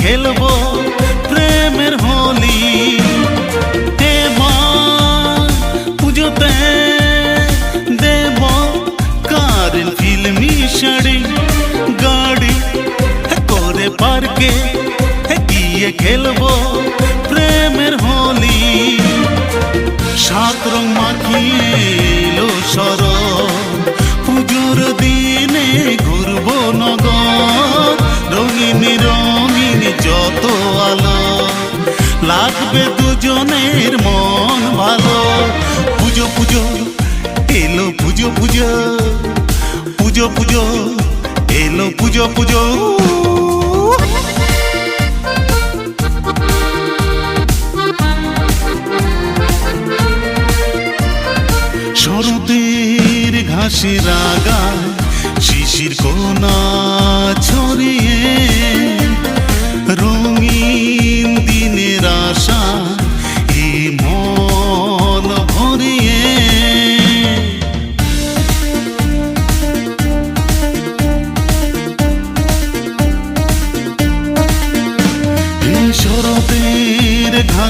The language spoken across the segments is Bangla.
খেলব প্রেমের হোলি। পুজোতে দেব কারেন ফিল্মি শাড়ি। গাড়ি করে পার্কে গিয়ে খেলব লাগবে দুজনের মন ভালো। পুজো পুজো, এলো পুজো পুজো। পুজো পুজো, এলো পুজো পুজো। শরতের ঘাসে রাগা শিশির কোনা ছড়িয়ে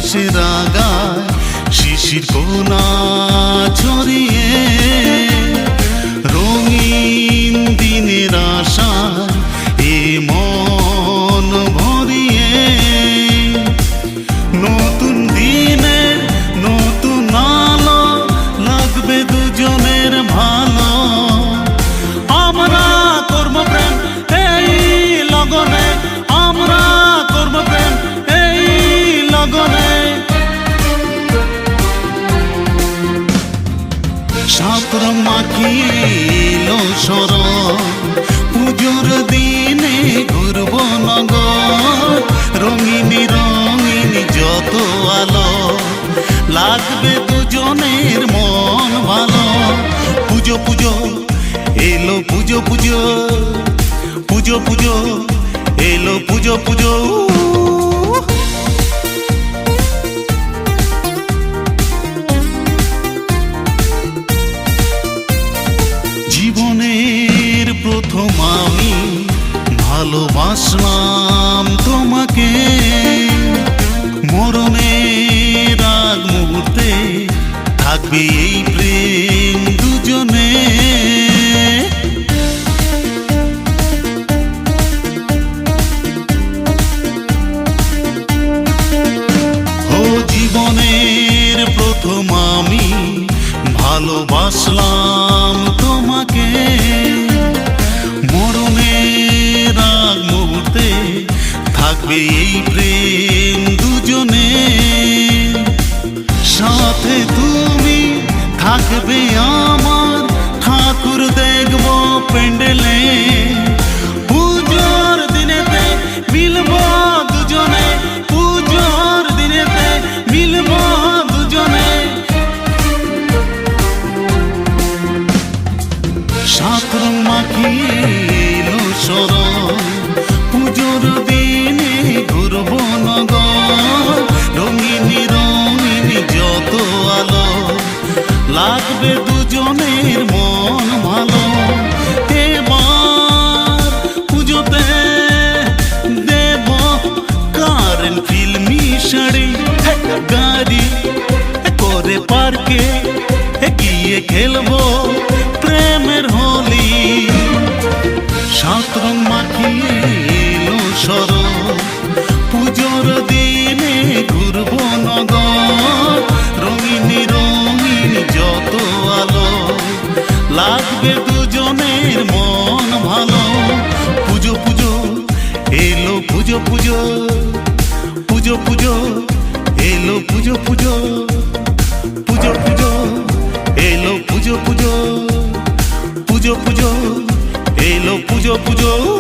ঘাসে রাগায় শিশির কোনা ছড়িয়ে পুজো পুজো, এলো পুজো পুজো পুজো পুজো, এলো পুজো পুজো। জীবনের প্রথম আমি ভালোবাসলাম তোমাকে। মরণের আগ মুহূর্তে থাকবে এই দুজনে ও জীবনের প্রথম আমি ভালোবাসলাম তোমাকে। মরণের আগ মুহূর্তে থাকবে এই প্রেম দুজনে। সাথে তুমি থাকবে আমার, ঠাকুর দেখব পেন্ডেলে পুজোর দিনেতে মিলব দুজনে, পুজোর দিনেতে মিলব দুজনে। সাত রং মাখিলো সর পুজোর দিনে লাগবে দুজনের মন ভালো। এবার পুজোতে দেব ফিল্মি শাড়ি গাড়ি করে পার্কে গিয়ে খেলব প্রেমের হোলি। সাত রং মাখিয়ে এলো লাগবে দুজনের মন ভালো। পুজো পুজো, এলো পুজো পুজো। পুজো পুজো, এলো পুজো পুজো। পুজো পুজো, এলো পুজো পুজো। পুজো পুজো, এলো পুজো পুজো।